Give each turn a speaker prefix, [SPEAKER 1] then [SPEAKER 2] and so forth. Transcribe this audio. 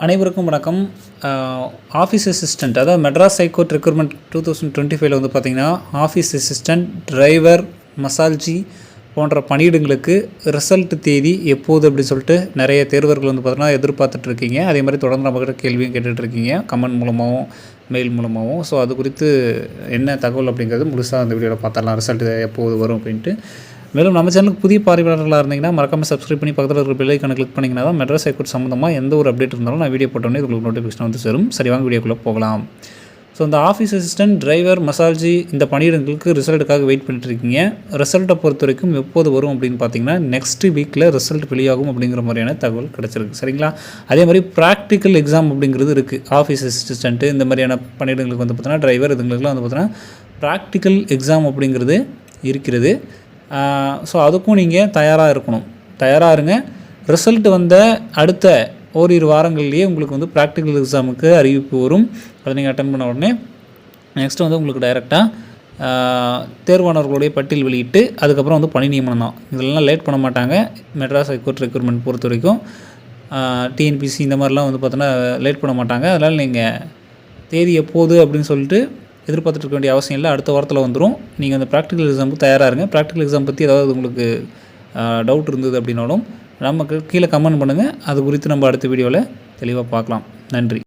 [SPEAKER 1] அனைவருக்கும் வணக்கம். Office assistant அதாவது Madras high court recruitment two thousand twenty ஃபைவ்ல வந்து பார்த்தீங்கன்னா ஆஃபீஸ் அசிஸ்டண்ட் டிரைவர் மசால்ஜி போன்ற பணியிடங்களுக்கு ரிசல்ட் தேதி எப்போது அப்படின்னு சொல்லிட்டு நிறைய தேர்வர்கள் வந்து பார்த்தீங்கன்னா எதிர்பார்த்துட்ருக்கீங்க அதே மாதிரி தொடர்ந்து நம்மக்கிட்ட கேள்வியும் கேட்டுட்ருக்கீங்க கமெண்ட் மூலமாகவும் மெயில் மூலமாகவும் ஸோ அது குறித்து என்ன தகவல் அப்படிங்கிறது முழுசாக அந்த வீடியோவில் பார்த்தரலாம் ரிசல்ட் எப்போது வரும் அப்படின்ட்டு. மேலும் நம்ம சேனலுக்கு புதிய பார்வையாளர்களாக இருந்தீங்கன்னா மறக்காம சப்ஸ்கிரைப் பண்ணி பக்கத்தில் இருக்கிற பெல் கிளிக் பண்ணிங்கன்னா தான் மெட்ராஸ் ஹைகோர்ட் சம்மந்தமாக எந்த ஒரு அப்டேட் இருந்தாலும் நான் வீடியோ போட்டோன்னே உங்களுக்கு நோட்டிஃபிகேஷன் வந்து சேரும். சரி வாங்க வீடியோக்குள்ளே போகலாம். ஸோ இந்த ஆஃபீஸ் அசிஸ்டன்ட் டிரைவர் மசால்ஜி இந்த பணியிடங்களுக்கு ரிசல்ட்டுக்காக வெயிட் பண்ணிட்டு இருக்கீங்க. ரிசல்ட்டை பொறுத்த வரைக்கும் எப்போது வரும் அப்படின்னு பார்த்தீங்கன்னா நெக்ஸ்ட் வீக்கில் ரிசல்ட் வெளியாகும் அப்படிங்கிற மாதிரியான தகவல் கிடச்சிருக்கு. சரிங்களா? அதே மாதிரி ப்ராக்டிக்கல் எக்ஸாம் அப்படிங்கிறது இருக்குது ஆஃபீஸ் அசிஸ்டன்ட்டு இந்த மாதிரியான பணியிடங்களுக்கு வந்து பார்த்தீங்கன்னா டிரைவர் இதுங்களுக்குலாம் வந்து பார்த்தீங்கன்னா ப்ராக்டிக்கல் எக்ஸாம் அப்படிங்கிறது இருக்கிறது. ஸோ அதுக்கும் நீங்கள் தயாராக இருக்கணும். தயாராக இருங்க. ரிசல்ட் வந்த அடுத்த ஓரிரு வாரங்கள்லேயே உங்களுக்கு வந்து ப்ராக்டிக்கல் எக்ஸாமுக்கு அறிவிப்பு வரும். அதை நீங்கள் அட்டன் பண்ண உடனே நெக்ஸ்ட் வந்து உங்களுக்கு டைரெக்டாக தேர்வானவர்களுடைய பட்டியல் வெளியிட்டு அதுக்கப்புறம் வந்து பணி நியமனம் தான். இதெல்லாம் லேட் பண்ண மாட்டாங்க. மெட்ராஸ் ஹைகோர்ட் ரெக்ரூட்மெண்ட் பொறுத்த வரைக்கும் டிஎன்பிசி இந்த மாதிரிலாம் வந்து பார்த்தோன்னா லேட் பண்ண மாட்டாங்க. அதனால் நீங்கள் தேதி எப்போது அப்படின்னு சொல்லிட்டு எதிர்பார்த்துட்டு இருக்க வேண்டிய அவசியம் இல்லை. அடுத்த வாரத்தில் வந்துடும் நீங்கள் அந்த ப்ராக்டிக்கல் எக்ஸாமுக்கு தயாராக இருங்க. ப்ராக்டிக்கல் எக்ஸாம் பற்றி ஏதாவது உங்களுக்கு டவுட் இருந்தது அப்படின்னாலும் நமக்கு கீழே கமெண்ட் பண்ணுங்கள் அது குறித்து நம்ம அடுத்த வீடியோவில் தெளிவாக பார்க்கலாம். நன்றி.